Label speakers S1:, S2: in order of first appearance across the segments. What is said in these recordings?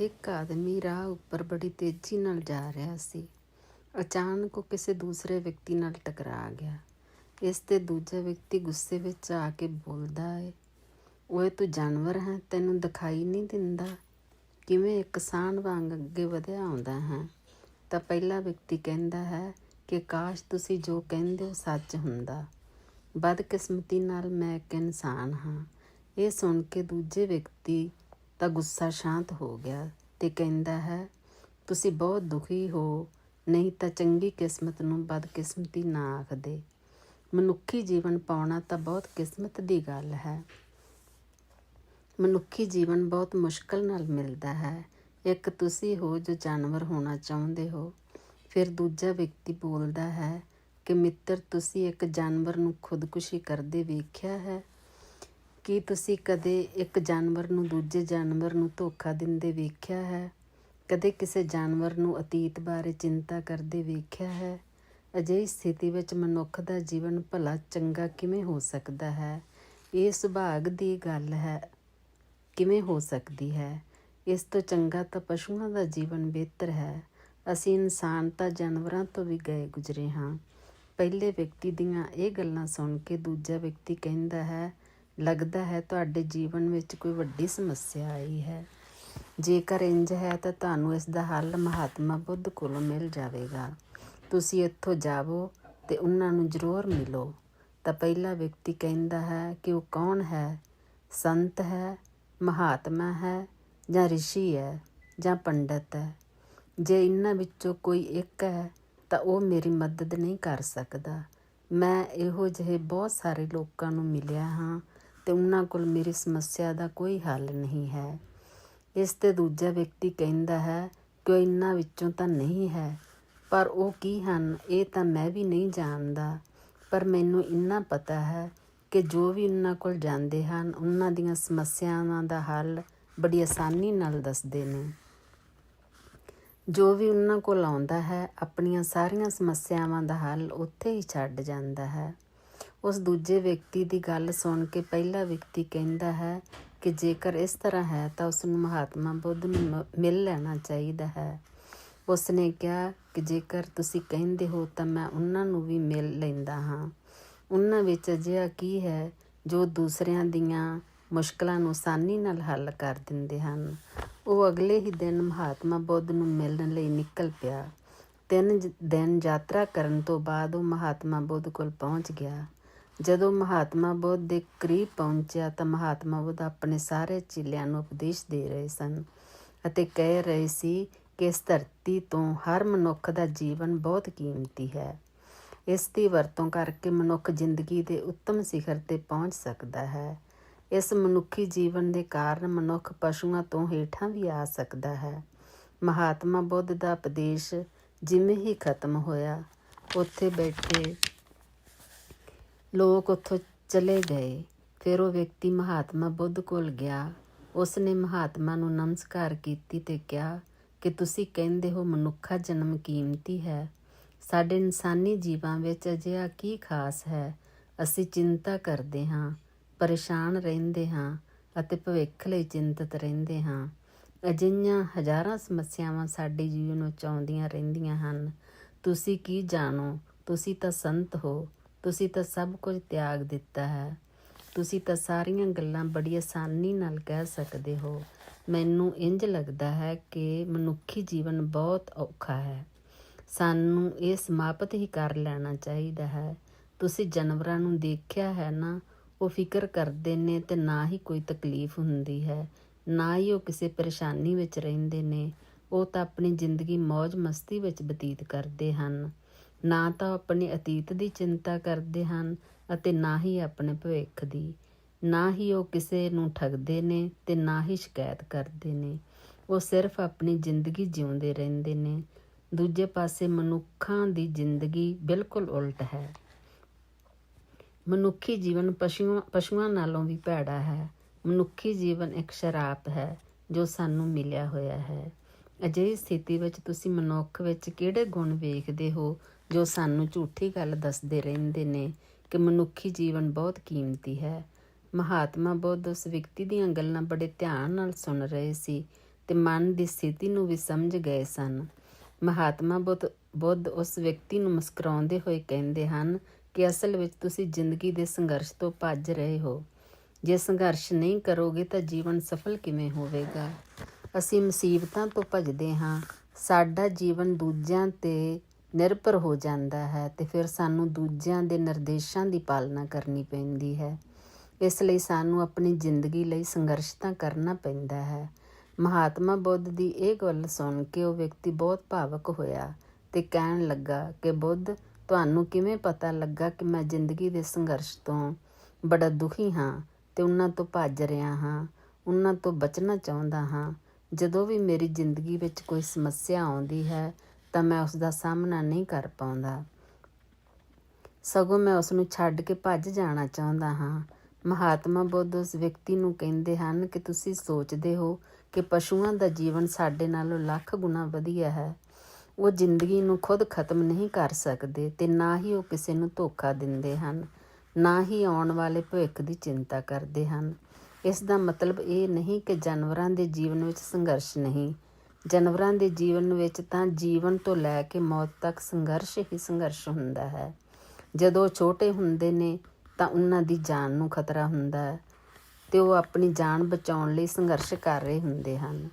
S1: ਇੱਕ ਆਦਮੀ ਰਾਹ ਉੱਪਰ ਬੜੀ ਤੇਜ਼ੀ ਨਾਲ ਜਾ ਰਿਹਾ ਸੀ। ਅਚਾਨਕ ਉਹ ਕਿਸੇ ਦੂਸਰੇ ਵਿਅਕਤੀ ਨਾਲ ਟਕਰਾ ਗਿਆ। ਇਸ ਤੇ ਦੂਜਾ ਵਿਅਕਤੀ ਗੁੱਸੇ ਵਿੱਚ ਆ ਕੇ ਬੋਲਦਾ ਹੈ ਓਏ, ਤੂੰ ਜਾਨਵਰ ਹੈ, ਤੈਨੂੰ ਦਿਖਾਈ ਨਹੀਂ ਦਿੰਦਾ। ਕਿਵੇਂ ਇੱਕ ਸਾਨ ਵਾਂਗ ਅੱਗੇ ਵਧਿਆ ਆਉਂਦਾ ਹੈ? ਤਾਂ ਪਹਿਲਾ ਵਿਅਕਤੀ ਕਹਿੰਦਾ ਹੈ ਕਿ, ਕਾਸ਼ ਤੁਸੀਂ ਜੋ ਕਹਿੰਦੇ ਹੋ ਸੱਚ ਹੁੰਦਾ। ਬਦਕਿਸਮਤੀ ਨਾਲ ਮੈਂ ਇੱਕ ਇਨਸਾਨ ਹਾਂ। ਇਹ ਸੁਣ ਕੇ ਦੂਜੇ ਵਿਅਕਤੀ ਤਾਂ ਗੁੱਸਾ ਸ਼ਾਂਤ ਹੋ ਗਿਆ ਤੇ ਕਹਿੰਦਾ ਹੈ, ਤੁਸੀਂ ਬਹੁਤ ਦੁਖੀ ਹੋ, ਨਹੀਂ ਤਾਂ ਚੰਗੀ ਕਿਸਮਤ ਨੂੰ ਬਦਕਿਸਮਤੀ ਨਾ ਆਖਦੇ। ਮਨੁੱਖੀ ਜੀਵਨ ਪਾਉਣਾ ਤਾਂ ਬਹੁਤ ਕਿਸਮਤ ਦੀ ਗੱਲ ਹੈ। ਮਨੁੱਖੀ ਜੀਵਨ ਬਹੁਤ ਮੁਸ਼ਕਲ ਨਾਲ ਮਿਲਦਾ ਹੈ। ਇੱਕ ਤੁਸੀਂ ਹੋ ਜੋ ਜਾਨਵਰ ਹੋਣਾ ਚਾਹੁੰਦੇ ਹੋ। ਫਿਰ ਦੂਜਾ ਵਿਅਕਤੀ ਬੋਲਦਾ ਹੈ ਕਿ ਮਿੱਤਰ, ਤੁਸੀਂ ਇੱਕ ਜਾਨਵਰ ਨੂੰ ਖੁਦਕੁਸ਼ੀ ਕਰਦੇ ਵੇਖਿਆ ਹੈ। ਕੀ ਤੁਸੀਂ ਕਦੇ ਇੱਕ ਜਾਨਵਰ ਨੂੰ ਦੂਜੇ ਜਾਨਵਰ ਨੂੰ ਧੋਖਾ ਦਿੰਦੇ ਵੇਖਿਆ ਹੈ? ਕਦੇ ਕਿਸੇ ਜਾਨਵਰ ਨੂੰ ਅਤੀਤ ਬਾਰੇ ਚਿੰਤਾ ਕਰਦੇ ਵੇਖਿਆ ਹੈ? ਅਜਿਹੀ ਸਥਿਤੀ ਵਿੱਚ ਮਨੁੱਖ ਦਾ ਜੀਵਨ ਭਲਾ ਚੰਗਾ ਕਿਵੇਂ ਹੋ ਸਕਦਾ ਹੈ? ਇਹ ਸੁਭਾਗ ਦੀ ਗੱਲ ਹੈ। ਕਿਵੇਂ ਹੋ ਸਕਦੀ ਹੈ? ਇਸ ਤੋਂ ਚੰਗਾ ਤਾਂ ਪਸ਼ੂਆਂ ਦਾ ਜੀਵਨ ਬਿਹਤਰ ਹੈ। ਅਸੀਂ ਇਨਸਾਨ ਤਾਂ ਜਾਨਵਰਾਂ ਤੋਂ ਵੀ ਗਏ ਗੁਜ਼ਰੇ ਹਾਂ। ਪਹਿਲੇ ਵਿਅਕਤੀ ਦੀਆਂ ਇਹ ਗੱਲਾਂ ਸੁਣ ਕੇ ਦੂਜਾ ਵਿਅਕਤੀ ਕਹਿੰਦਾ ਹੈ ਲੱਗਦਾ ਹੈ ਤੁਹਾਡੇ ਜੀਵਨ ਵਿੱਚ ਕੋਈ ਵੱਡੀ ਸਮੱਸਿਆ ਆਈ ਹੈ। ਜੇਕਰ ਇੰਜ ਹੈ ਤਾਂ ਤੁਹਾਨੂੰ ਇਸ ਦਾ ਹੱਲ ਮਹਾਤਮਾ ਬੁੱਧ ਕੋਲੋਂ ਮਿਲ ਜਾਵੇਗਾ। ਤੁਸੀਂ ਇੱਥੋਂ ਜਾਵੋ ਤੇ ਉਹਨਾਂ ਨੂੰ ਜ਼ਰੂਰ ਮਿਲੋ। ਤਾਂ ਪਹਿਲਾ ਵਿਅਕਤੀ ਕਹਿੰਦਾ ਹੈ ਕਿ ਉਹ ਕੌਣ ਹੈ? ਸੰਤ ਹੈ, ਮਹਾਤਮਾ ਹੈ ਜਾਂ ਰਿਸ਼ੀ ਹੈ ਜਾਂ ਪੰਡਤ ਹੈ? ਜੇ ਇਹਨਾਂ ਵਿੱਚੋਂ ਕੋਈ ਇੱਕ ਹੈ ਤਾਂ ਉਹ ਮੇਰੀ ਮਦਦ ਨਹੀਂ ਕਰ ਸਕਦਾ। ਮੈਂ ਇਹੋ ਜਿਹੇ ਬਹੁਤ ਸਾਰੇ ਲੋਕਾਂ ਨੂੰ ਮਿਲਿਆ ਹਾਂ ਤੇ ਉਹਨਾਂ ਕੋਲ ਮੇਰੀ ਸਮੱਸਿਆ ਦਾ ਕੋਈ ਹੱਲ ਨਹੀਂ ਹੈ। ਇਸ ਤੇ ਦੂਜਾ ਵਿਅਕਤੀ ਕਹਿੰਦਾ ਹੈ ਕਿ ਉਹ ਇਹਨਾਂ ਵਿੱਚੋਂ ਤਾਂ ਨਹੀਂ ਹੈ, ਪਰ ਉਹ ਕੀ ਹਨ, ਇਹ ਤਾਂ ਮੈਂ ਵੀ ਨਹੀਂ ਜਾਣਦਾ। ਪਰ ਮੈਨੂੰ ਇੰਨਾ ਪਤਾ ਹੈ ਕਿ ਜੋ ਵੀ ਉਹਨਾਂ ਕੋਲ ਜਾਂਦੇ ਹਨ, ਉਹਨਾਂ ਦੀਆਂ ਸਮੱਸਿਆਵਾਂ ਦਾ ਹੱਲ ਬੜੀ ਆਸਾਨੀ ਨਾਲ ਦੱਸਦੇ ਨੇ। ਜੋ ਵੀ ਉਹਨਾਂ ਕੋਲ ਆਉਂਦਾ ਹੈ, ਆਪਣੀਆਂ ਸਾਰੀਆਂ ਸਮੱਸਿਆਵਾਂ ਦਾ ਹੱਲ ਉੱਥੇ ਹੀ ਛੱਡ ਜਾਂਦਾ ਹੈ। ਉਸ ਦੂਜੇ ਵਿਅਕਤੀ ਦੀ ਗੱਲ ਸੁਣ ਕੇ ਪਹਿਲਾ ਵਿਅਕਤੀ ਕਹਿੰਦਾ ਹੈ ਕਿ ਜੇਕਰ ਇਸ ਤਰ੍ਹਾਂ ਹੈ ਤਾਂ ਉਸ ਨੂੰ ਮਹਾਤਮਾ ਬੁੱਧ ਨੂੰ ਮ- ਮਿਲ ਲੈਣਾ ਚਾਹੀਦਾ ਹੈ। ਉਸ ਨੇ ਕਿਹਾ ਕਿ ਜੇਕਰ ਤੁਸੀਂ ਕਹਿੰਦੇ ਹੋ ਤਾਂ ਮੈਂ ਉਹਨਾਂ ਨੂੰ ਵੀ ਮਿਲ ਲੈਂਦਾ ਹਾਂ। ਉਹਨਾਂ ਵਿੱਚ ਅਜਿਹਾ ਕੀ ਹੈ ਜੋ ਦੂਸਰਿਆਂ ਦੀਆਂ ਮੁਸ਼ਕਲਾਂ ਨੂੰ ਆਸਾਨੀ ਨਾਲ ਹੱਲ ਕਰ ਦਿੰਦੇ ਹਨ। ਉਹ ਅਗਲੇ ਹੀ ਦਿਨ ਮਹਾਤਮਾ ਬੁੱਧ ਨੂੰ ਮਿਲਣ ਲਈ ਨਿਕਲ ਪਿਆ। ਤਿੰਨ ਜ- ਦਿਨ ਯਾਤਰਾ ਕਰਨ ਤੋਂ ਬਾਅਦ ਉਹ ਮਹਾਤਮਾ ਬੁੱਧ ਕੋਲ ਪਹੁੰਚ ਗਿਆ। ਜਦੋਂ ਮਹਾਤਮਾ ਬੁੱਧ ਦੇ ਕਰੀਬ ਪਹੁੰਚਿਆ ਤਾਂ ਮਹਾਤਮਾ ਬੁੱਧ ਆਪਣੇ ਸਾਰੇ ਚੇਲਿਆਂ ਨੂੰ ਉਪਦੇਸ਼ ਦੇ ਰਹੇ ਸਨ ਅਤੇ ਕਹਿ ਰਹੇ ਸੀ ਕਿ ਇਸ ਧਰਤੀ ਤੋਂ ਹਰ ਮਨੁੱਖ ਦਾ ਜੀਵਨ ਬਹੁਤ ਕੀਮਤੀ ਹੈ। ਇਸ ਦੀ ਵਰਤੋਂ ਕਰਕੇ ਮਨੁੱਖ ਜ਼ਿੰਦਗੀ ਦੇ ਉੱਤਮ ਸਿਖਰ ਤੇ ਪਹੁੰਚ ਸਕਦਾ ਹੈ। ਇਸ ਮਨੁੱਖੀ ਜੀਵਨ ਦੇ ਕਾਰਨ ਮਨੁੱਖ ਪਸ਼ੂਆਂ ਤੋਂ ਹੇਠਾਂ ਵੀ ਆ ਸਕਦਾ ਹੈ। ਮਹਾਤਮਾ ਬੁੱਧ ਦਾ ਉਪਦੇਸ਼ ਜਿਵੇਂ ਹੀ ਖਤਮ ਹੋਇਆ, ਉੱਥੇ ਬੈਠੇ ਲੋਕ ਉੱਥੋਂ ਚਲੇ ਗਏ। ਫਿਰ ਉਹ ਵਿਅਕਤੀ ਮਹਾਤਮਾ ਬੁੱਧ ਕੋਲ ਗਿਆ। ਉਸ ਨੇ ਮਹਾਤਮਾ ਨੂੰ ਨਮਸਕਾਰ ਕੀਤੀ ਤੇ ਕਿਹਾ ਕਿ ਤੁਸੀਂ ਕਹਿੰਦੇ ਹੋ ਮਨੁੱਖਾ ਜਨਮ ਕੀਮਤੀ ਹੈ। ਸਾਡੇ ਇਨਸਾਨੀ ਜੀਵਾਂ ਵਿੱਚ ਅਜਿਹਾ ਕੀ ਖਾਸ ਹੈ? ਅਸੀਂ ਚਿੰਤਾ ਕਰਦੇ ਹਾਂ, ਪਰੇਸ਼ਾਨ ਰਹਿੰਦੇ ਹਾਂ ਅਤੇ ਭਵਿੱਖ ਲਈ ਚਿੰਤਤ ਰਹਿੰਦੇ ਹਾਂ। ਅਜਿਹੀਆਂ ਹਜ਼ਾਰਾਂ ਸਮੱਸਿਆਵਾਂ ਸਾਡੇ ਜੀਵਨ ਵਿੱਚ ਆਉਂਦੀਆਂ ਰਹਿੰਦੀਆਂ ਹਨ। ਤੁਸੀਂ ਕੀ ਜਾਣੋ? ਤੁਸੀਂ ਤਾਂ ਸੰਤ ਹੋ। ਤੁਸੀਂ ਤਾਂ ਸਭ ਕੁਝ ਤਿਆਗ ਦਿੱਤਾ ਹੈ। ਤੁਸੀਂ ਤਾਂ ਸਾਰੀਆਂ ਗੱਲਾਂ ਬੜੀ ਆਸਾਨੀ ਨਾਲ ਕਹਿ ਸਕਦੇ ਹੋ। ਮੈਨੂੰ ਇੰਜ ਲੱਗਦਾ ਹੈ ਕਿ ਮਨੁੱਖੀ ਜੀਵਨ ਬਹੁਤ ਔਖਾ ਹੈ। ਸਾਨੂੰ ਇਹ ਸਮਾਪਤ ਹੀ ਕਰ ਲੈਣਾ ਚਾਹੀਦਾ ਹੈ। ਤੁਸੀਂ ਜਾਨਵਰਾਂ ਨੂੰ ਦੇਖਿਆ ਹੈ ਨਾ, ਉਹ ਫਿਕਰ ਕਰਦੇ ਨੇ ਤੇ ਨਾ ਹੀ ਕੋਈ ਤਕਲੀਫ ਹੁੰਦੀ ਹੈ। ਨਾ ਹੀ ਉਹ ਕਿਸੇ ਪਰੇਸ਼ਾਨੀ ਵਿੱਚ ਰਹਿੰਦੇ ਨੇ। ਉਹ ਤਾਂ ਆਪਣੀ ਜ਼ਿੰਦਗੀ ਮौज ਮਸਤੀ ਵਿੱਚ ਬਤੀਤ ਕਰਦੇ ਹਨ। ਨਾ ਤਾਂ ਉਹ ਆਪਣੇ ਅਤੀਤ ਦੀ ਚਿੰਤਾ ਕਰਦੇ ਹਨ ਅਤੇ ਨਾ ਹੀ ਆਪਣੇ ਭਵਿੱਖ ਦੀ। ਨਾ ਹੀ ਉਹ ਕਿਸੇ ਨੂੰ ਠੱਗਦੇ ਨੇ ਤੇ ਨਾ ਹੀ ਸ਼ਿਕਾਇਤ ਕਰਦੇ ਨੇ। ਉਹ ਸਿਰਫ ਆਪਣੀ ਜ਼ਿੰਦਗੀ ਜਿਉਂਦੇ ਰਹਿੰਦੇ ਨੇ। ਦੂਜੇ ਪਾਸੇ ਮਨੁੱਖਾਂ ਦੀ ਜ਼ਿੰਦਗੀ ਬਿਲਕੁਲ ਉਲਟ ਹੈ। ਮਨੁੱਖੀ ਜੀਵਨ ਪਸ਼ੂਆਂ ਪਸ਼ੂਆਂ ਨਾਲੋਂ ਵੀ ਭੈੜਾ ਹੈ। ਮਨੁੱਖੀ ਜੀਵਨ ਇੱਕ ਸ਼ਰਾਪ ਹੈ ਜੋ ਸਾਨੂੰ ਮਿਲਿਆ ਹੋਇਆ ਹੈ। ਅਜਿਹੀ ਸਥਿਤੀ ਵਿੱਚ ਤੁਸੀਂ ਮਨੁੱਖ ਵਿੱਚ ਕਿਹੜੇ ਗੁਣ ਵੇਖਦੇ ਹੋ ਜੋ ਸਾਨੂੰ ਝੂਠੀ ਗੱਲ ਦੱਸਦੇ ਰਹਿੰਦੇ ਨੇ ਕਿ ਮਨੁੱਖੀ ਜੀਵਨ ਬਹੁਤ ਕੀਮਤੀ ਹੈ। ਮਹਾਤਮਾ ਬੁੱਧ ਉਸ ਵਿਅਕਤੀ ਦੀਆਂ ਗੱਲਾਂ ਬੜੇ ਧਿਆਨ ਨਾਲ ਸੁਣ ਰਹੇ ਸੀ ਤੇ ਮਨ ਦੀ ਸਥਿਤੀ ਨੂੰ ਵੀ ਸਮਝ ਗਏ ਸਨ। ਮਹਾਤਮਾ ਬੁੱਧ ਬੁੱਧ ਉਸ ਵਿਅਕਤੀ ਨੂੰ ਮੁਸਕਰਾਉਂਦੇ ਹੋਏ ਕਹਿੰਦੇ ਹਨ ਕਿ ਅਸਲ ਵਿੱਚ ਤੁਸੀਂ ਜ਼ਿੰਦਗੀ ਦੇ ਸੰਘਰਸ਼ ਤੋਂ ਭੱਜ ਰਹੇ ਹੋ। ਜੇ ਸੰਘਰਸ਼ ਨਹੀਂ ਕਰੋਗੇ ਤਾਂ ਜੀਵਨ ਸਫਲ ਕਿਵੇਂ ਹੋਵੇਗਾ? ਅਸੀਂ ਮੁਸੀਬਤਾਂ ਤੋਂ ਭੱਜਦੇ ਹਾਂ। ਸਾਡਾ ਜੀਵਨ ਦੂਜਿਆਂ ਤੇ ਨਿਰਭਰ ਹੋ ਜਾਂਦਾ ਹੈ ਤੇ ਫਿਰ ਸਾਨੂੰ ਦੂਜਿਆਂ ਦੇ ਨਿਰਦੇਸ਼ਾਂ ਦੀ ਪਾਲਣਾ ਕਰਨੀ ਪੈਂਦੀ ਹੈ। ਇਸ ਲਈ ਸਾਨੂੰ ਆਪਣੀ ਜ਼ਿੰਦਗੀ ਲਈ ਸੰਘਰਸ਼ ਤਾਂ ਕਰਨਾ ਪੈਂਦਾ ਹੈ। ਮਹਾਤਮਾ ਬੁੱਧ ਦੀ ਇਹ ਗੱਲ ਸੁਣ ਕੇ ਉਹ ਵਿਅਕਤੀ ਬਹੁਤ ਭਾਵਕ ਹੋਇਆ ਤੇ ਕਹਿਣ ਲੱਗਾ ਕਿ, ਬੁੱਧ, ਤੁਹਾਨੂੰ ਕਿਵੇਂ ਪਤਾ ਲੱਗਾ ਕਿ ਮੈਂ ਜ਼ਿੰਦਗੀ ਦੇ ਸੰਘਰਸ਼ ਤੋਂ ਬੜਾ ਦੁਖੀ ਹਾਂ ਤੇ ਉਹਨਾਂ ਤੋਂ ਭੱਜ ਰਿਹਾ ਹਾਂ, ਉਹਨਾਂ ਤੋਂ ਬਚਣਾ ਚਾਹੁੰਦਾ ਹਾਂ? ਜਦੋਂ ਵੀ ਮੇਰੀ ਜ਼ਿੰਦਗੀ ਵਿੱਚ ਕੋਈ ਸਮੱਸਿਆ ਆਉਂਦੀ ਹੈ ਤਾਂ ਮੈਂ ਉਸ ਦਾ ਸਾਹਮਣਾ ਨਹੀਂ ਕਰ ਪਾਉਂਦਾ। ਸਗੋਂ ਮੈਂ ਉਸ ਨੂੰ ਛੱਡ ਕੇ ਭੱਜ ਜਾਣਾ ਚਾਹੁੰਦਾ ਹਾਂ। ਮਹਾਤਮਾ ਬੁੱਧ ਉਸ ਵਿਅਕਤੀ ਨੂੰ ਕਹਿੰਦੇ ਹਨ ਕਿ ਤੁਸੀਂ ਸੋਚਦੇ ਹੋ ਕਿ ਪਸ਼ੂਆਂ ਦਾ ਜੀਵਨ ਸਾਡੇ ਨਾਲੋਂ ਲੱਖ ਗੁਣਾ ਵਧੀਆ ਹੈ। ਉਹ ਜ਼ਿੰਦਗੀ ਨੂੰ ਖੁਦ ਖਤਮ ਨਹੀਂ ਕਰ ਸਕਦੇ ਤੇ ਨਾ ਹੀ ਉਹ ਕਿਸੇ ਨੂੰ ਧੋਖਾ ਦਿੰਦੇ ਹਨ, ਨਾ ਹੀ ਆਉਣ ਵਾਲੇ ਭਵਿੱਖ ਦੀ ਚਿੰਤਾ ਕਰਦੇ ਹਨ। ਇਸ ਦਾ ਮਤਲਬ ਇਹ ਨਹੀਂ ਕਿ ਜਾਨਵਰਾਂ ਦੇ ਜੀਵਨ ਵਿੱਚ ਸੰਘਰਸ਼ ਨਹੀਂ ਜਾਨਵਰਾਂ ਦੇ ਜੀਵਨ ਵਿੱਚ ਤਾਂ ਜੀਵਨ ਤੋਂ ਲੈ ਕੇ ਮੌਤ ਤੱਕ ਸੰਘਰਸ਼ ਹੀ ਸੰਘਰਸ਼ ਹੁੰਦਾ ਹੈ। ਜਦੋਂ ਛੋਟੇ ਹੁੰਦੇ ਨੇ ਤਾਂ ਉਹਨਾਂ ਦੀ ਜਾਨ ਨੂੰ ਖਤਰਾ ਹੁੰਦਾ ਹੈ ਤੇ ਉਹ ਆਪਣੀ ਜਾਨ ਬਚਾਉਣ ਲਈ ਸੰਘਰਸ਼ ਕਰ ਰਹੇ ਹੁੰਦੇ ਹਨ।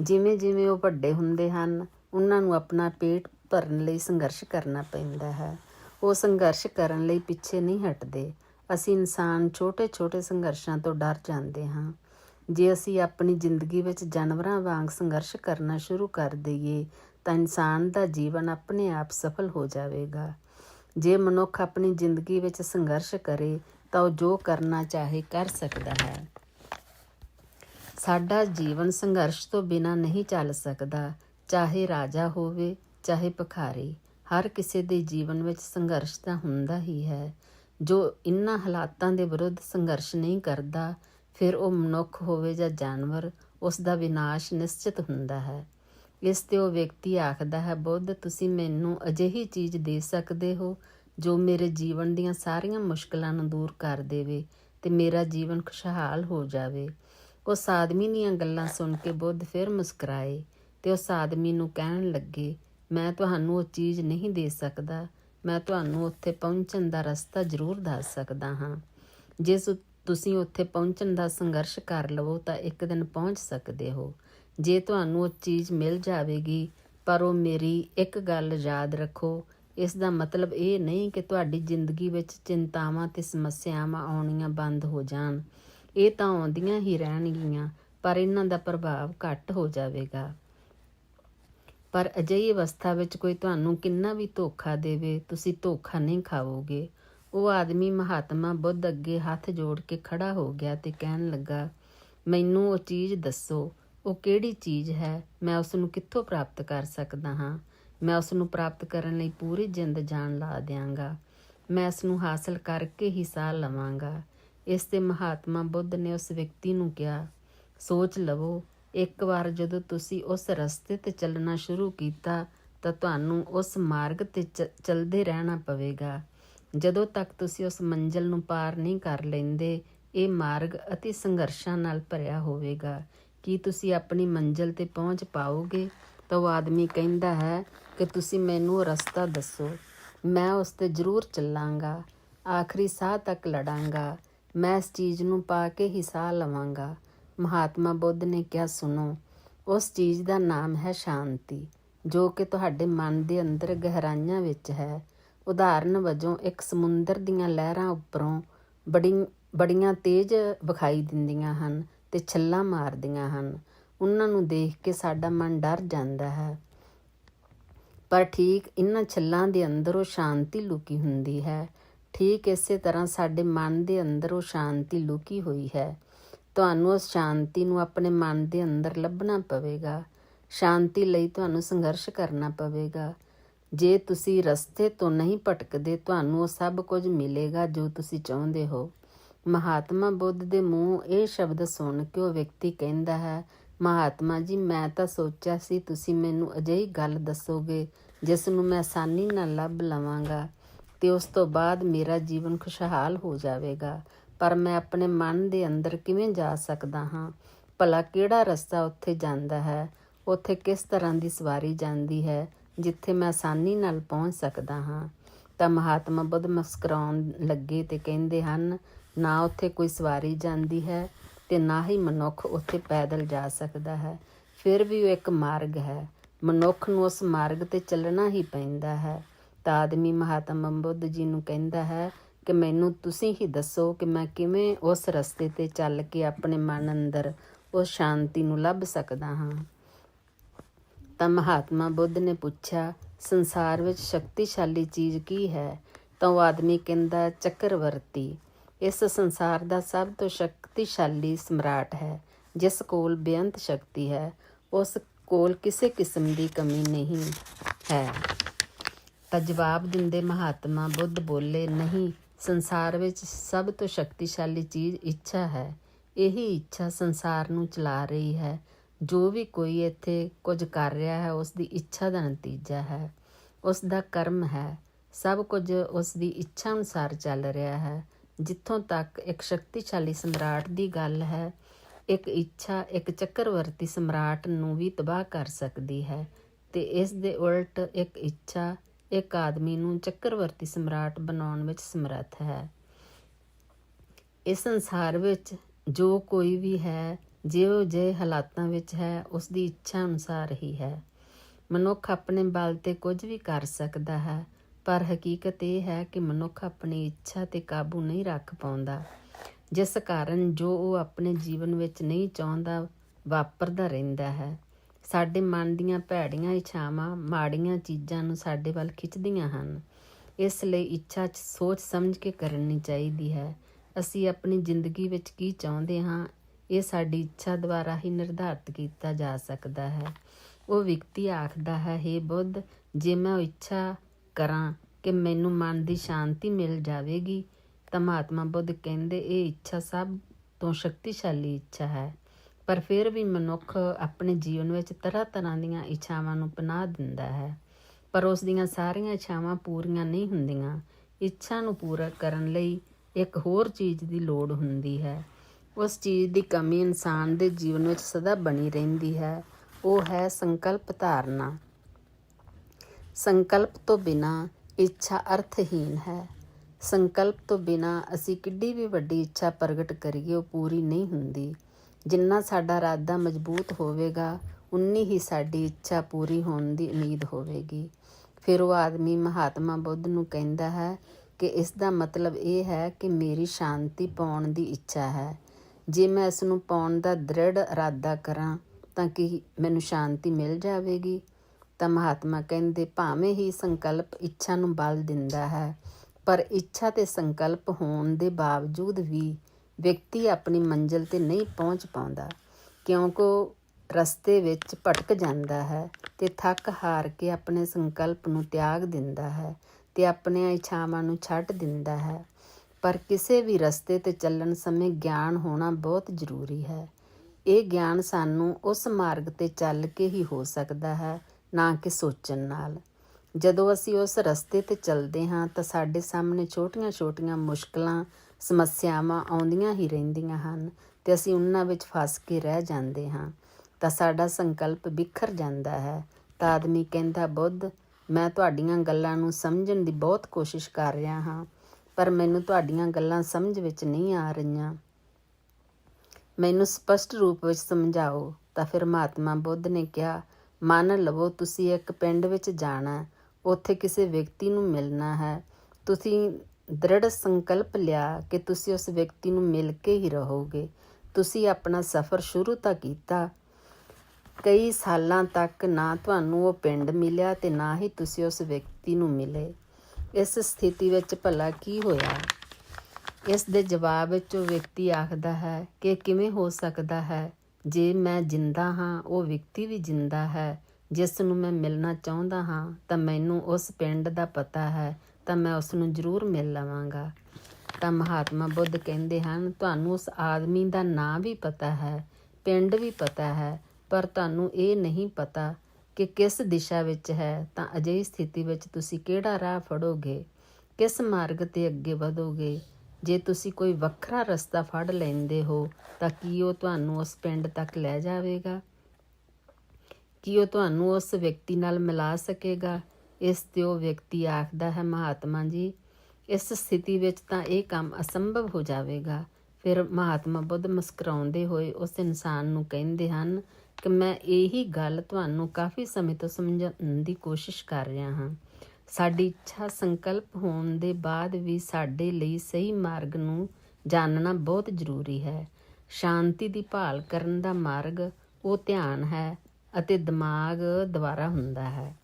S1: ਜਿਵੇਂ ਜਿਵੇਂ ਉਹ ਵੱਡੇ ਹੁੰਦੇ ਹਨ, ਉਹਨਾਂ ਨੂੰ ਆਪਣਾ ਪੇਟ ਭਰਨ ਲਈ ਸੰਘਰਸ਼ ਕਰਨਾ ਪੈਂਦਾ ਹੈ। ਉਹ ਸੰਘਰਸ਼ ਕਰਨ ਲਈ ਪਿੱਛੇ ਨਹੀਂ ਹਟਦੇ। ਅਸੀਂ ਇਨਸਾਨ ਛੋਟੇ-ਛੋਟੇ ਸੰਘਰਸ਼ਾਂ ਤੋਂ ਡਰ ਜਾਂਦੇ ਹਾਂ। ਜੇ ਅਸੀਂ ਆਪਣੀ ਜ਼ਿੰਦਗੀ ਵਿੱਚ ਜਾਨਵਰਾਂ ਵਾਂਗ ਸੰਘਰਸ਼ ਕਰਨਾ ਸ਼ੁਰੂ ਕਰ ਦਈਏ, ਤਾਂ ਇਨਸਾਨ ਦਾ ਜੀਵਨ ਆਪਣੇ ਆਪ ਸਫਲ ਹੋ ਜਾਵੇਗਾ। ਜੇ ਮਨੁੱਖ ਆਪਣੀ ਜ਼ਿੰਦਗੀ ਵਿੱਚ ਸੰਘਰਸ਼ ਕਰੇ, ਤਾਂ ਉਹ ਜੋ ਕਰਨਾ ਚਾਹੇ ਕਰ ਸਕਦਾ ਹੈ। ਸਾਡਾ ਜੀਵਨ ਸੰਘਰਸ਼ ਤੋਂ ਬਿਨਾਂ ਨਹੀਂ ਚੱਲ ਸਕਦਾ। ਚਾਹੇ ਰਾਜਾ ਹੋਵੇ, ਚਾਹੇ ਭਖਾਰੀ, ਹਰ ਕਿਸੇ ਦੇ ਜੀਵਨ ਵਿੱਚ ਸੰਘਰਸ਼ ਤਾਂ ਹੁੰਦਾ ਹੀ ਹੈ। ਜੋ ਇਨ੍ਹਾਂ ਹਾਲਾਤਾਂ ਦੇ ਵਿਰੁੱਧ ਸੰਘਰਸ਼ ਨਹੀਂ ਕਰਦਾ ਫਿਰ ਉਹ ਮਨੁੱਖ ਹੋਵੇ ਜਾਂ ਜਾਨਵਰ, ਉਸ ਦਾ ਵਿਨਾਸ਼ ਨਿਸ਼ਚਿਤ ਹੁੰਦਾ ਹੈ। ਇਸ ਤੇ ਉਹ ਵਿਅਕਤੀ ਆਖਦਾ ਹੈ, ਬੁੱਧ, ਤੁਸੀਂ ਮੈਨੂੰ ਅਜਿਹੀ ਚੀਜ਼ ਦੇ ਸਕਦੇ ਹੋ ਜੋ ਮੇਰੇ ਜੀਵਨ ਦੀਆਂ ਸਾਰੀਆਂ ਮੁਸ਼ਕਲਾਂ ਨੂੰ ਦੂਰ ਕਰ ਦੇਵੇ ਤੇ ਮੇਰਾ ਜੀਵਨ ਖੁਸ਼ਹਾਲ ਹੋ ਜਾਵੇ। ਉਸ ਆਦਮੀ ਦੀਆਂ ਗੱਲਾਂ ਸੁਣ ਕੇ ਬੁੱਧ ਫਿਰ ਮੁਸਕਰਾਏ ਤੇ ਉਸ ਆਦਮੀ ਨੂੰ ਕਹਿਣ ਲੱਗੇ, ਮੈਂ ਤੁਹਾਨੂੰ ਉਹ ਚੀਜ਼ ਨਹੀਂ ਦੇ ਸਕਦਾ। ਮੈਂ ਤੁਹਾਨੂੰ ਉੱਥੇ ਪਹੁੰਚਣ ਦਾ ਰਸਤਾ ਜ਼ਰੂਰ ਦੱਸ ਸਕਦਾ ਹਾਂ। ਜਿਸ ਤੁਸੀਂ ਉੱਥੇ ਪਹੁੰਚਣ ਦਾ ਸੰਘਰਸ਼ ਕਰ ਲਵੋ ਤਾਂ ਇੱਕ ਦਿਨ ਪਹੁੰਚ ਸਕਦੇ ਹੋ। ਜੇ ਤੁਹਾਨੂੰ ਉਹ ਚੀਜ਼ ਮਿਲ ਜਾਵੇਗੀ, ਪਰ ਉਹ ਮੇਰੀ ਇੱਕ ਗੱਲ ਯਾਦ ਰੱਖੋ। ਇਸ ਦਾ ਮਤਲਬ ਇਹ ਨਹੀਂ ਕਿ ਤੁਹਾਡੀ ਜ਼ਿੰਦਗੀ ਵਿੱਚ ਚਿੰਤਾਵਾਂ ਤੇ ਸਮੱਸਿਆਵਾਂ ਆਉਣੀਆਂ ਬੰਦ ਹੋ ਜਾਣ। ਇਹ ਤਾਂ ਆਉਂਦੀਆਂ ਹੀ ਰਹਿਣਗੀਆਂ, ਪਰ ਇਹਨਾਂ ਦਾ ਪ੍ਰਭਾਵ ਘੱਟ ਹੋ ਜਾਵੇਗਾ। ਪਰ ਅਜਿਹੀ ਅਵਸਥਾ ਵਿੱਚ ਕੋਈ ਤੁਹਾਨੂੰ ਕਿੰਨਾ ਵੀ ਧੋਖਾ ਦੇਵੇ, ਤੁਸੀਂ ਧੋਖਾ ਨਹੀਂ ਖਾਵੋਗੇ। ਉਹ ਆਦਮੀ ਮਹਾਤਮਾ ਬੁੱਧ ਅੱਗੇ ਹੱਥ ਜੋੜ ਕੇ ਖੜਾ ਹੋ ਗਿਆ ਤੇ ਕਹਿਣ ਲੱਗਾ, ਮੈਨੂੰ ਉਹ ਚੀਜ਼ ਦੱਸੋ, ਉਹ ਕਿਹੜੀ ਚੀਜ਼ ਹੈ? ਮੈਂ ਉਸ ਨੂੰ ਕਿੱਥੋਂ ਪ੍ਰਾਪਤ ਕਰ ਸਕਦਾ ਹਾਂ? ਮੈਂ ਉਸ ਨੂੰ ਪ੍ਰਾਪਤ ਕਰਨ ਲਈ ਪੂਰੀ ਜਿੰਦ ਜਾਨ ਲਾ ਦਿਆਂਗਾ। ਮੈਂ ਇਸ ਨੂੰ ਹਾਸਲ ਕਰਕੇ ਹੀ ਸਾਹ ਲਵਾਂਗਾ। ਇਸ ਤੇ ਮਹਾਤਮਾ ਬੁੱਧ ਨੇ ਉਸ ਵਿਅਕਤੀ ਨੂੰ ਕਿਹਾ, ਸੋਚ ਲਵੋ, ਇੱਕ ਵਾਰ ਜਦੋਂ ਤੁਸੀਂ ਉਸ ਰਸਤੇ ਤੇ ਚੱਲਣਾ ਸ਼ੁਰੂ ਕੀਤਾ ਤਾਂ ਤੁਹਾਨੂੰ ਉਸ ਮਾਰਗ ਤੇ ਚੱਲਦੇ ਰਹਿਣਾ ਪਵੇਗਾ। ਜਦੋਂ ਤੱਕ ਤੁਸੀਂ ਉਸ ਮੰਜ਼ਲ ਨੂੰ ਪਾਰ ਨਹੀਂ ਕਰ ਲੈਂਦੇ, ਇਹ ਮਾਰਗ ਅਤੀ ਸੰਘਰਸ਼ਾਂ ਨਾਲ ਭਰਿਆ ਹੋਵੇਗਾ। ਕੀ ਤੁਸੀਂ ਆਪਣੀ ਮੰਜ਼ਲ ਤੇ ਪਹੁੰਚ ਪਾਓਗੇ? ਤਾਂ ਉਹ ਆਦਮੀ ਕਹਿੰਦਾ ਹੈ ਕਿ ਤੁਸੀਂ ਮੈਨੂੰ ਉਹ ਰਸਤਾ ਦੱਸੋ। ਮੈਂ ਉਸ ਤੇ ਜ਼ਰੂਰ ਚੱਲਾਂਗਾ। ਆਖਰੀ ਸਾਹ ਤੱਕ ਲੜਾਂਗਾ। ਮੈਂ ਇਸ ਚੀਜ਼ ਨੂੰ ਪਾ ਕੇ ਹੀ ਸਾਹ ਲਵਾਂਗਾ। ਮਹਾਤਮਾ ਬੁੱਧ ਨੇ ਕਿਹਾ, ਸੁਣੋ, ਉਸ ਚੀਜ਼ ਦਾ ਨਾਮ ਹੈ ਸ਼ਾਂਤੀ, ਜੋ ਕਿ ਤੁਹਾਡੇ ਮਨ ਦੇ ਅੰਦਰ ਗਹਿਰਾਈਆਂ ਵਿੱਚ ਹੈ। ਉਦਾਹਰਨ ਵਜੋਂ ਇੱਕ ਸਮੁੰਦਰ ਦੀਆਂ ਲਹਿਰਾਂ ਉੱਪਰੋਂ ਬੜੀ, ਬੜੀਆਂ ਤੇਜ਼ ਵਿਖਾਈ ਦਿੰਦੀਆਂ ਹਨ ਤੇ ਛੱਲਾਂ ਮਾਰਦੀਆਂ ਹਨ। ਉਹਨਾਂ ਨੂੰ ਦੇਖ ਕੇ ਸਾਡਾ ਮਨ ਡਰ ਜਾਂਦਾ ਹੈ। ਪਰ ਠੀਕ ਇਹਨਾਂ ਛੱਲਾਂ ਦੇ ਅੰਦਰ ਉਹ ਸ਼ਾਂਤੀ ਲੁਕੀ ਹੁੰਦੀ ਹੈ। ਠੀਕ ਇਸੇ ਤਰ੍ਹਾਂ ਸਾਡੇ ਮਨ ਦੇ ਅੰਦਰ ਉਹ ਸ਼ਾਂਤੀ ਲੁਕੀ ਹੋਈ ਹੈ। ਤੁਹਾਨੂੰ ਉਸ ਸ਼ਾਂਤੀ ਨੂੰ ਆਪਣੇ ਮਨ ਦੇ ਅੰਦਰ ਲੱਭਣਾ ਪਵੇਗਾ। ਸ਼ਾਂਤੀ ਲਈ ਤੁਹਾਨੂੰ ਸੰਘਰਸ਼ ਕਰਨਾ ਪਵੇਗਾ। ਜੇ ਤੁਸੀਂ ਰਸਤੇ ਤੋਂ ਨਹੀਂ ਭਟਕਦੇ, ਤੁਹਾਨੂੰ ਉਹ ਸਭ ਕੁਝ ਮਿਲੇਗਾ ਜੋ ਤੁਸੀਂ ਚਾਹੁੰਦੇ ਹੋ। ਮਹਾਤਮਾ ਬੁੱਧ ਦੇ ਮੂੰਹ ਇਹ ਸ਼ਬਦ ਸੁਣ ਕੇ ਉਹ ਵਿਅਕਤੀ ਕਹਿੰਦਾ ਹੈ, ਮਹਾਤਮਾ ਜੀ, ਮੈਂ ਤਾਂ ਸੋਚਿਆ ਸੀ ਤੁਸੀਂ ਮੈਨੂੰ ਅਜਿਹੀ ਗੱਲ ਦੱਸੋਗੇ ਜਿਸ ਨੂੰ ਮੈਂ ਆਸਾਨੀ ਨਾਲ ਲੱਭ ਲਵਾਂਗਾ ਤੇ ਉਸ ਤੋਂ ਬਾਅਦ ਮੇਰਾ ਜੀਵਨ ਖੁਸ਼ਹਾਲ ਹੋ ਜਾਵੇਗਾ। ਪਰ ਮੈਂ ਆਪਣੇ ਮਨ ਦੇ ਅੰਦਰ ਕਿਵੇਂ ਜਾ ਸਕਦਾ ਹਾਂ? ਭਲਾ ਕਿਹੜਾ ਰਸਤਾ ਉੱਥੇ ਜਾਂਦਾ ਹੈ? ਉੱਥੇ ਕਿਸ ਤਰ੍ਹਾਂ ਦੀ ਸਵਾਰੀ ਜਾਂਦੀ ਹੈ? ਜਿੱਥੇ ਮੈਂ ਆਸਾਨੀ ਨਾਲ ਪਹੁੰਚ ਸਕਦਾ ਹਾਂ, ਤਾਂ ਮਹਾਤਮਾ ਬੁੱਧ ਮੁਸਕਰਾਉਣ ਲੱਗੇ ਤੇ ਕਹਿੰਦੇ ਹਨ, ਨਾ ਉੱਥੇ ਕੋਈ ਸਵਾਰੀ ਜਾਂਦੀ ਹੈ ਤੇ ਨਾ ਹੀ ਮਨੁੱਖ ਉੱਥੇ ਪੈਦਲ ਜਾ ਸਕਦਾ ਹੈ। ਫਿਰ ਵੀ ਉਹ ਇੱਕ ਮਾਰਗ ਹੈ। ਮਨੁੱਖ ਨੂੰ ਉਸ ਮਾਰਗ ਤੇ ਚੱਲਣਾ ਹੀ ਪੈਂਦਾ ਹੈ। ਤਾਂ ਆਦਮੀ ਮਹਾਤਮਾ ਬੁੱਧ ਜੀ ਨੂੰ ਕਹਿੰਦਾ ਹੈ ਕਿ ਮੈਨੂੰ ਤੁਸੀਂ ਹੀ ਦੱਸੋ ਕਿ ਮੈਂ ਕਿਵੇਂ ਉਸ ਰਸਤੇ ਤੇ ਚੱਲ ਕੇ ਆਪਣੇ ਮਨ ਅੰਦਰ ਉਸ ਸ਼ਾਂਤੀ ਨੂੰ ਲੱਭ ਸਕਦਾ ਹਾਂ। ਤਾਂ ਮਹਾਤਮਾ ਬੁੱਧ ਨੇ ਪੁੱਛਿਆ, ਸੰਸਾਰ ਵਿੱਚ ਸ਼ਕਤੀਸ਼ਾਲੀ ਚੀਜ਼ ਕੀ ਹੈ? ਤਾਂ ਉਹ ਆਦਮੀ ਕਹਿੰਦਾ, ਚੱਕਰਵਰਤੀ। ਇਸ ਸੰਸਾਰ ਦਾ ਸਭ ਤੋਂ ਸ਼ਕਤੀਸ਼ਾਲੀ ਸਮਰਾਟ ਹੈ, ਜਿਸ ਕੋਲ ਬੇਅੰਤ ਸ਼ਕਤੀ ਹੈ, ਉਸ ਕੋਲ ਕਿਸੇ ਕਿਸਮ ਦੀ ਕਮੀ ਨਹੀਂ ਹੈ। ਤਾਂ ਜਵਾਬ ਦਿੰਦੇ ਮਹਾਤਮਾ ਬੁੱਧ ਬੋਲੇ, ਨਹੀਂ, ਸੰਸਾਰ ਵਿੱਚ ਸਭ ਤੋਂ ਸ਼ਕਤੀਸ਼ਾਲੀ ਚੀਜ਼ ਇੱਛਾ ਹੈ। ਇਹੀ ਇੱਛਾ ਸੰਸਾਰ ਨੂੰ ਚਲਾ ਰਹੀ ਹੈ। ਜੋ ਵੀ ਕੋਈ ਇੱਥੇ ਕੁਝ ਕਰ ਰਿਹਾ ਹੈ ਉਸ ਦੀ ਇੱਛਾ ਦਾ ਨਤੀਜਾ ਹੈ ਉਸ ਦਾ ਕਰਮ ਹੈ, ਸਭ ਕੁਝ ਉਸ ਦੀ ਇੱਛਾ ਅਨੁਸਾਰ ਚੱਲ ਰਿਹਾ ਹੈ। ਜਿੱਥੋਂ ਤੱਕ ਇੱਕ ਸ਼ਕਤੀਸ਼ਾਲੀ ਸਮਰਾਟ ਦੀ ਗੱਲ ਹੈ, ਇੱਕ ਇੱਛਾ, ਇੱਕ ਚੱਕਰਵਰਤੀ ਸਮਰਾਟ ਨੂੰ ਵੀ ਤਬਾਹ ਕਰ ਸਕਦੀ ਹੈ ਤੇ ਇਸ ਦੇ ਉਲਟ ਇੱਕ ਇੱਛਾ, ਇੱਕ ਆਦਮੀ ਨੂੰ ਚੱਕਰਵਰਤੀ ਸਮਰਾਟ ਬਣਾਉਣ ਵਿੱਚ ਸਮਰੱਥ ਹੈ। ਇਸ ਸੰਸਾਰ ਵਿੱਚ ਜੋ ਕੋਈ ਵੀ ਹੈ ਜਿਹੋ ਜਿਹੇ ਹਾਲਾਤਾਂ ਵਿੱਚ ਹੈ ਉਸ ਦੀ ਇੱਛਾ ਅਨੁਸਾਰ ਹੀ ਹੈ। ਮਨੁੱਖ ਆਪਣੇ ਬਲ ਤੇ ਕੁਝ ਵੀ ਕਰ ਸਕਦਾ ਹੈ, ਪਰ ਹਕੀਕਤ ਇਹ ਹੈ ਕਿ ਮਨੁੱਖ ਆਪਣੀ ਇੱਛਾ ਤੇ ਕਾਬੂ ਨਹੀਂ ਰੱਖ ਪਾਉਂਦਾ। ਜਿਸ ਕਾਰਨ ਜੋ ਉਹ ਆਪਣੇ ਜੀਵਨ ਵਿੱਚ ਨਹੀਂ ਚਾਹੁੰਦਾ, ਵਾਪਰਦਾ ਰਹਿੰਦਾ ਹੈ। ਸਾਡੇ ਮਨ ਦੀਆਂ ਭੈੜੀਆਂ ਇੱਛਾਵਾਂ ਮਾੜੀਆਂ ਚੀਜ਼ਾਂ ਨੂੰ ਸਾਡੇ ਵੱਲ ਖਿੱਚਦੀਆਂ ਹਨ। ਇਸ ਲਈ ਇੱਛਾ ਸੋਚ ਸਮਝ ਕੇ ਕਰਨੀ ਚਾਹੀਦੀ ਹੈ। ਅਸੀਂ ਆਪਣੀ ਜ਼ਿੰਦਗੀ ਵਿੱਚ ਕੀ ਚਾਹੁੰਦੇ ਹਾਂ ਇਹ ਸਾਡੀ ਇੱਛਾ ਦੁਆਰਾ ਹੀ ਨਿਰਧਾਰਤ ਕੀਤਾ ਜਾ ਸਕਦਾ ਹੈ। ਉਹ ਵਿਅਕਤੀ ਆਖਦਾ ਹੈ हे ਬੁੱਧ, ਜੇ ਮੈਂ ਉਹ ਇੱਛਾ ਕਰਾਂ ਕਿ ਮੈਨੂੰ ਮਨ ਦੀ ਸ਼ਾਂਤੀ ਮਿਲ ਜਾਵੇਗੀ, ਤਾਂ ਮਹਾਤਮਾ ਬੁੱਧ ਕਹਿੰਦੇ, ਇਹ ਇੱਛਾ ਸਭ ਤੋਂ ਸ਼ਕਤੀਸ਼ਾਲੀ ਇੱਛਾ ਹੈ। ਪਰ ਫਿਰ ਵੀ ਮਨੁੱਖ ਆਪਣੇ ਜੀਵਨ ਵਿੱਚ ਤਰ੍ਹਾਂ ਤਰ੍ਹਾਂ ਦੀਆਂ ਇੱਛਾਵਾਂ ਨੂੰ ਪਨਾਹ ਦਿੰਦਾ ਹੈ। ਪਰ ਉਸ ਦੀਆਂ ਸਾਰੀਆਂ ਇੱਛਾਵਾਂ ਪੂਰੀਆਂ ਨਹੀਂ ਹੁੰਦੀਆਂ। ਇੱਛਾ ਨੂੰ ਪੂਰਾ ਕਰਨ ਲਈ ਇੱਕ ਹੋਰ ਚੀਜ਼ ਦੀ ਲੋੜ ਹੁੰਦੀ ਹੈ। ਉਸ ਚੀਜ਼ ਦੀ ਕਮੀ ਇਨਸਾਨ ਦੇ ਜੀਵਨ ਵਿੱਚ ਸਦਾ ਬਣੀ ਰਹਿੰਦੀ ਹੈ। ਉਹ ਹੈ ਸੰਕਲਪ ਧਾਰਨਾ। ਸੰਕਲਪ ਤੋਂ ਬਿਨਾ ਇੱਛਾ ਅਰਥਹੀਨ ਹੈ। ਸੰਕਲਪ ਤੋਂ ਬਿਨਾ ਅਸੀਂ ਕਿੱਡੀ ਵੀ ਵੱਡੀ ਇੱਛਾ ਪ੍ਰਗਟ ਕਰੀਏ, ਉਹ ਪੂਰੀ ਨਹੀਂ ਹੁੰਦੀ। ਜਿੰਨਾ ਸਾਡਾ ਇਰਾਦਾ ਮਜ਼ਬੂਤ ਹੋਵੇਗਾ, ਉਨੀ ਹੀ ਸਾਡੀ ਇੱਛਾ ਪੂਰੀ ਹੋਣ ਦੀ ਉਮੀਦ ਹੋਵੇਗੀ। ਫਿਰ ਉਹ ਆਦਮੀ ਮਹਾਤਮਾ ਬੁੱਧ ਨੂੰ ਕਹਿੰਦਾ ਹੈ ਕਿ ਇਸ ਦਾ ਮਤਲਬ ਇਹ ਹੈ ਕਿ ਮੇਰੀ ਸ਼ਾਂਤੀ ਪਾਉਣ ਦੀ ਇੱਛਾ ਹੈ। ਜੇ ਮੈਂ ਇਸ ਨੂੰ ਪਾਉਣ ਦਾ ਦ੍ਰਿੜ ਇਰਾਦਾ ਕਰਾਂ ਤਾਂ ਕਿ ਮੈਨੂੰ ਸ਼ਾਂਤੀ ਮਿਲ ਜਾਵੇਗੀ? ਤਾਂ ਮਹਾਤਮਾ ਕਹਿੰਦੇ, ਭਾਵੇਂ ਹੀ ਸੰਕਲਪ ਇੱਛਾ ਨੂੰ ਬਲ ਦਿੰਦਾ ਹੈ, ਪਰ ਇੱਛਾ ਤੇ ਸੰਕਲਪ ਹੋਣ ਦੇ ਬਾਵਜੂਦ ਵੀ ਵਿਅਕਤੀ ਆਪਣੀ ਮੰਜ਼ਿਲ ਤੇ ਨਹੀਂ ਪਹੁੰਚ ਪਾਉਂਦਾ। ਕਿਉਂਕਿ ਉਹ ਰਸਤੇ ਵਿੱਚ ਭਟਕ ਜਾਂਦਾ ਹੈ ਤੇ ਥੱਕ ਹਾਰ ਕੇ ਆਪਣੇ ਸੰਕਲਪ ਨੂੰ ਤਿਆਗ ਦਿੰਦਾ ਹੈ ਤੇ ਆਪਣੀਆਂ ਇੱਛਾਵਾਂ ਨੂੰ ਛੱਡ ਦਿੰਦਾ ਹੈ। ਪਰ ਕਿਸੇ ਵੀ ਰਸਤੇ ਤੇ ਚੱਲਣ ਸਮੇਂ ਗਿਆਨ ਹੋਣਾ ਬਹੁਤ ਜ਼ਰੂਰੀ ਹੈ। ਇਹ ਗਿਆਨ ਸਾਨੂੰ ਉਸ ਮਾਰਗ ਤੇ ਚੱਲ ਕੇ ਹੀ ਹੋ ਸਕਦਾ ਹੈ, ਨਾ ਕਿ ਸੋਚਣ ਨਾਲ। ਜਦੋਂ ਅਸੀਂ ਉਸ ਰਸਤੇ ਤੇ ਚੱਲਦੇ ਹਾਂ, ਤਾਂ ਸਾਡੇ ਸਾਹਮਣੇ ਛੋਟੀਆਂ-ਛੋਟੀਆਂ ਮੁਸ਼ਕਲਾਂ, ਸਮੱਸਿਆਵਾਂ ਆਉਂਦੀਆਂ ਹੀ ਰਹਿੰਦੀਆਂ ਹਨ ਤੇ ਅਸੀਂ ਉਹਨਾਂ ਵਿੱਚ ਫਸ ਕੇ ਰਹਿ ਜਾਂਦੇ ਹਾਂ। ਤਾਂ ਸਾਡਾ ਸੰਕਲਪ ਵਿਖਰ ਜਾਂਦਾ ਹੈ। ਤਾਂ ਆਦਮੀ ਕਹਿੰਦਾ, ਬੁੱਧ, ਮੈਂ ਤੁਹਾਡੀਆਂ ਗੱਲਾਂ ਨੂੰ ਸਮਝਣ ਦੀ ਬਹੁਤ ਕੋਸ਼ਿਸ਼ ਕਰ ਰਿਹਾ ਹਾਂ। ਪਰ ਮੈਨੂੰ ਤੁਹਾਡੀਆਂ ਗੱਲਾਂ ਸਮਝ ਵਿੱਚ ਨਹੀਂ ਆ ਰਹੀਆਂ। ਮੈਨੂੰ ਸਪਸ਼ਟ ਰੂਪ ਵਿੱਚ ਸਮਝਾਓ, ਤਾਂ ਫਿਰ ਮਹਾਤਮਾ ਬੁੱਧ ਨੇ ਕਿਹਾ, ਮੰਨ ਲਵੋ ਤੁਸੀਂ ਇੱਕ ਪਿੰਡ ਵਿੱਚ ਜਾਣਾ ਉੱਥੇ ਕਿਸੇ ਵਿਅਕਤੀ ਨੂੰ ਮਿਲਣਾ ਹੈ। ਤੁਸੀਂ ਦ੍ਰਿੜ ਸੰਕਲਪ ਲਿਆ ਕਿ ਤੁਸੀਂ ਉਸ ਵਿਅਕਤੀ ਨੂੰ ਮਿਲ ਕੇ ਹੀ ਰਹੋਗੇ। ਤੁਸੀਂ ਆਪਣਾ ਸਫ਼ਰ ਸ਼ੁਰੂ ਤਾਂ ਕੀਤਾ। ਕਈ ਸਾਲਾਂ ਤੱਕ ਨਾ ਤੁਹਾਨੂੰ ਉਹ ਪਿੰਡ ਮਿਲਿਆ ਤੇ ਨਾ ਹੀ ਤੁਸੀਂ ਉਸ ਵਿਅਕਤੀ ਨੂੰ ਮਿਲੇ। ਇਸ ਸਥਿਤੀ ਵਿੱਚ ਭਲਾ ਕੀ ਹੋਇਆ? ਇਸ ਦੇ ਜਵਾਬ ਵਿੱਚ ਉਹ ਵਿਅਕਤੀ ਆਖਦਾ ਹੈ ਕਿ ਕਿਵੇਂ ਹੋ ਸਕਦਾ ਹੈ? ਜੇ ਮੈਂ ਜਿੰਦਾ ਹਾਂ, ਉਹ ਵਿਅਕਤੀ ਵੀ ਜਿੰਦਾ ਹੈ। ਜਿਸ ਨੂੰ ਮੈਂ ਮਿਲਣਾ ਚਾਹੁੰਦਾ ਹਾਂ, ਤਾਂ ਮੈਨੂੰ ਉਸ ਪਿੰਡ ਦਾ ਪਤਾ ਹੈ, ਤਾਂ ਮੈਂ ਉਸ ਨੂੰ ਜ਼ਰੂਰ ਮਿਲ ਲਵਾਂਗਾ। ਤਾਂ ਮਹਾਤਮਾ ਬੁੱਧ ਕਹਿੰਦੇ ਹਨ, ਤੁਹਾਨੂੰ ਉਸ ਆਦਮੀ ਦਾ ਨਾਂ ਵੀ ਪਤਾ ਹੈ, ਪਿੰਡ ਵੀ ਪਤਾ ਹੈ, ਪਰ ਤੁਹਾਨੂੰ ਇਹ ਨਹੀਂ ਪਤਾ ਕਿ ਕਿਸ ਦਿਸ਼ਾ ਵਿੱਚ ਹੈ, ਤਾਂ ਅਜਿਹੀ ਸਥਿਤੀ ਵਿੱਚ ਤੁਸੀਂ ਕਿਹੜਾ ਰਾਹ ਫੜੋਗੇ? ਕਿਸ ਮਾਰਗ ਤੇ ਅੱਗੇ ਵਧੋਗੇ? ਜੇ ਤੁਸੀਂ ਕੋਈ ਵੱਖਰਾ ਰਸਤਾ ਫੜ ਲੈਂਦੇ ਹੋ, ਤਾਂ ਕੀ ਉਹ ਤੁਹਾਨੂੰ ਉਸ ਪਿੰਡ ਤੱਕ ਲੈ ਜਾਵੇਗਾ? ਕੀ ਉਹ ਤੁਹਾਨੂੰ ਉਸ ਵਿਅਕਤੀ ਨਾਲ ਮਿਲਾ ਸਕੇਗਾ? ਇਸ ਤੇ ਉਹ ਵਿਅਕਤੀ ਆਖਦਾ ਹੈ, ਮਹਾਤਮਾ ਜੀ, ਇਸ ਸਥਿਤੀ ਵਿੱਚ ਤਾਂ ਇਹ ਕੰਮ ਅਸੰਭਵ ਹੋ ਜਾਵੇਗਾ। ਫਿਰ ਮਹਾਤਮਾ ਬੁੱਧ ਮੁਸਕਰਾਉਂਦੇ ਹੋਏ ਉਸ ਇਨਸਾਨ ਨੂੰ ਕਹਿੰਦੇ ਹਨ ਕਿ ਮੈਂ ਇਹੀ ਗੱਲ ਤੁਹਾਨੂੰ ਕਾਫੀ ਸਮੇਂ ਤੋਂ ਸਮਝਾਉਣ ਦੀ ਕੋਸ਼ਿਸ਼ ਕਰ ਰਿਹਾ ਹਾਂ। ਸਾਡੀ ਇੱਛਾ ਸੰਕਲਪ ਹੋਣ ਦੇ ਬਾਅਦ ਵੀ ਸਾਡੇ ਲਈ ਸਹੀ ਮਾਰਗ ਨੂੰ ਜਾਣਨਾ ਬਹੁਤ ਜ਼ਰੂਰੀ ਹੈ। ਸ਼ਾਂਤੀ ਦੀ ਭਾਲ ਕਰਨ ਦਾ ਮਾਰਗ ਉਹ ਧਿਆਨ ਹੈ ਅਤੇ ਦਿਮਾਗ ਦੁਆਰਾ ਹੁੰਦਾ ਹੈ।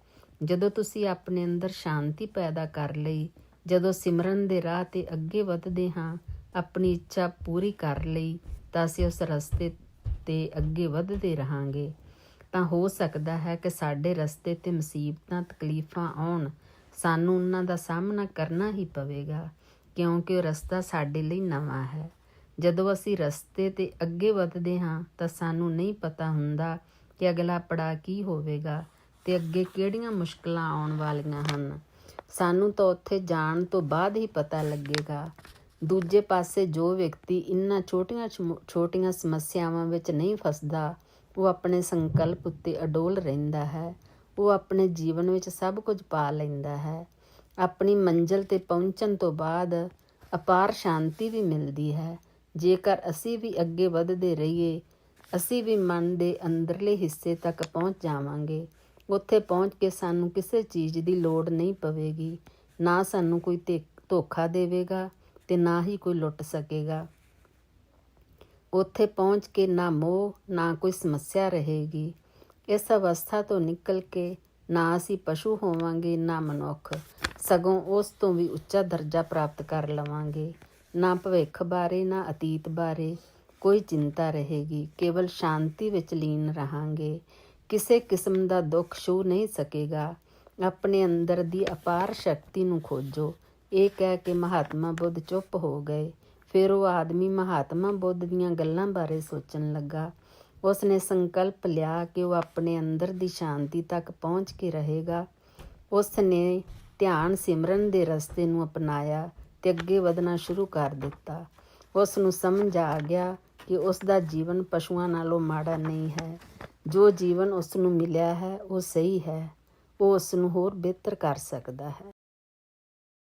S1: ਜਦੋਂ ਤੁਸੀਂ ਆਪਣੇ ਅੰਦਰ ਸ਼ਾਂਤੀ ਪੈਦਾ ਕਰ ਲਈ, ਜਦੋਂ ਸਿਮਰਨ ਦੇ ਰਾਹ ਤੇ ਅੱਗੇ ਵਧਦੇ ਹਾਂ, ਆਪਣੀ ਇੱਛਾ ਪੂਰੀ ਕਰ ਲਈ, ਤਾਂ ਅਸੀਂ ਉਸ ਰਸਤੇ ਤੇ ਅੱਗੇ ਵਧਦੇ ਰਹਾਂਗੇ। ਤਾਂ ਹੋ ਸਕਦਾ ਹੈ ਕਿ ਸਾਡੇ ਰਸਤੇ ਤੇ ਮੁਸੀਬਤਾਂ, ਤਕਲੀਫਾਂ ਆਉਣ। ਸਾਨੂੰ ਉਹਨਾਂ ਦਾ ਸਾਹਮਣਾ ਕਰਨਾ ਹੀ ਪਵੇਗਾ, ਕਿਉਂਕਿ ਉਹ ਰਸਤਾ ਸਾਡੇ ਲਈ ਨਵਾਂ ਹੈ। ਜਦੋਂ ਅਸੀਂ ਰਸਤੇ ਤੇ ਅੱਗੇ ਵਧਦੇ ਹਾਂ, ਤਾਂ ਸਾਨੂੰ ਨਹੀਂ ਪਤਾ ਹੁੰਦਾ ਕਿ ਅਗਲਾ ਪੜਾਅ ਕੀ ਹੋਵੇਗਾ ਤੇ ਅੱਗੇ ਕਿਹੜੀਆਂ ਮੁਸ਼ਕਲਾਂ ਆਉਣ ਵਾਲੀਆਂ ਹਨ। ਸਾਨੂੰ ਤਾਂ ਉੱਥੇ ਜਾਣ ਤੋਂ ਬਾਅਦ ਹੀ ਪਤਾ ਲੱਗੇਗਾ ਦੂਜੇ ਪਾਸੇ ਜੋ ਵਿਅਕਤੀ ਇਨ੍ਹਾਂ ਛੋਟੀਆਂ ਛੋਟੀਆਂ ਸਮੱਸਿਆਵਾਂ ਵਿੱਚ ਨਹੀਂ ਫਸਦਾ, ਉਹ ਆਪਣੇ ਸੰਕਲਪ ਉੱਤੇ ਅਡੋਲ ਰਹਿੰਦਾ ਹੈ। ਉਹ ਆਪਣੇ ਜੀਵਨ ਵਿੱਚ ਸਭ ਕੁਝ ਪਾ ਲੈਂਦਾ ਹੈ। ਆਪਣੀ ਮੰਜ਼ਿਲ ਤੇ ਪਹੁੰਚਣ ਤੋਂ ਬਾਅਦ ਅਪਾਰ ਸ਼ਾਂਤੀ ਵੀ ਮਿਲਦੀ ਹੈ। ਜੇਕਰ ਅਸੀਂ ਵੀ ਅੱਗੇ ਵਧਦੇ ਰਹੀਏ, ਅਸੀਂ ਵੀ ਮਨ ਦੇ ਅੰਦਰਲੇ ਹਿੱਸੇ ਤੱਕ ਪਹੁੰਚ ਜਾਵਾਂਗੇ। ਉੱਥੇ ਪਹੁੰਚ ਕੇ ਸਾਨੂੰ ਕਿਸੇ ਚੀਜ਼ ਦੀ ਲੋੜ ਨਹੀਂ ਪਵੇਗੀ। ਨਾ ਸਾਨੂੰ ਕੋਈ ਤੇ ਧੋਖਾ ਦੇਵੇਗਾ ਤੇ ਨਾ ਹੀ ਕੋਈ ਲੁੱਟ ਸਕੇਗਾ। ਉੱਥੇ ਪਹੁੰਚ ਕੇ ਨਾ ਮੋਹ, ਨਾ ਕੋਈ ਸਮੱਸਿਆ ਰਹੇਗੀ। ਇਸ ਅਵਸਥਾ ਤੋਂ ਨਿਕਲ ਕੇ ਨਾ ਅਸੀਂ ਪਸ਼ੂ ਹੋਵਾਂਗੇ, ਨਾ ਮਨੁੱਖ। ਸਗੋਂ ਉਸ ਤੋਂ ਵੀ ਉੱਚਾ ਦਰਜਾ ਪ੍ਰਾਪਤ ਕਰ ਲਵਾਂਗੇ। ਨਾ ਭਵਿੱਖ ਬਾਰੇ, ਨਾ ਅਤੀਤ ਬਾਰੇ ਕੋਈ ਚਿੰਤਾ ਰਹੇਗੀ। ਕੇਵਲ ਸ਼ਾਂਤੀ ਵਿੱਚ ਲੀਨ ਰਹਾਂਗੇ। ਕਿਸੇ ਕਿਸਮ ਦਾ ਦੁੱਖ ਛੂ ਨਹੀਂ ਸਕੇਗਾ। ਆਪਣੇ ਅੰਦਰ ਦੀ ਅਪਾਰ ਸ਼ਕਤੀ ਨੂੰ ਖੋਜੋ। ਇਹ ਕਹਿ ਕੇ ਮਹਾਤਮਾ ਬੁੱਧ ਚੁੱਪ ਹੋ ਗਏ। ਫਿਰ ਉਹ ਆਦਮੀ ਮਹਾਤਮਾ ਬੁੱਧ ਦੀਆਂ ਗੱਲਾਂ ਬਾਰੇ ਸੋਚਣ ਲੱਗਾ। ਉਸ ਨੇ ਸੰਕਲਪ ਲਿਆ ਕਿ ਉਹ ਆਪਣੇ ਅੰਦਰ ਦੀ ਸ਼ਾਂਤੀ ਤੱਕ ਪਹੁੰਚ ਕੇ ਰਹੇਗਾ। ਉਸ ਨੇ ਧਿਆਨ ਸਿਮਰਨ ਦੇ ਰਸਤੇ ਨੂੰ ਅਪਣਾਇਆ ਤੇ ਅੱਗੇ ਵਧਣਾ ਸ਼ੁਰੂ ਕਰ ਦਿੱਤਾ। ਉਸ ਨੂੰ ਸਮਝ ਆ ਗਿਆ ਕਿ ਉਸ ਦਾ ਜੀਵਨ ਪਸ਼ੂਆਂ ਨਾਲੋਂ ਮਾੜਾ ਨਹੀਂ ਹੈ। ਜੋ ਜੀਵਨ ਉਸ ਨੂੰ ਮਿਲਿਆ ਹੈ, ਉਹ ਸਹੀ ਹੈ। ਉਹ ਉਸ ਨੂੰ ਹੋਰ ਬਿਹਤਰ ਕਰ ਸਕਦਾ ਹੈ।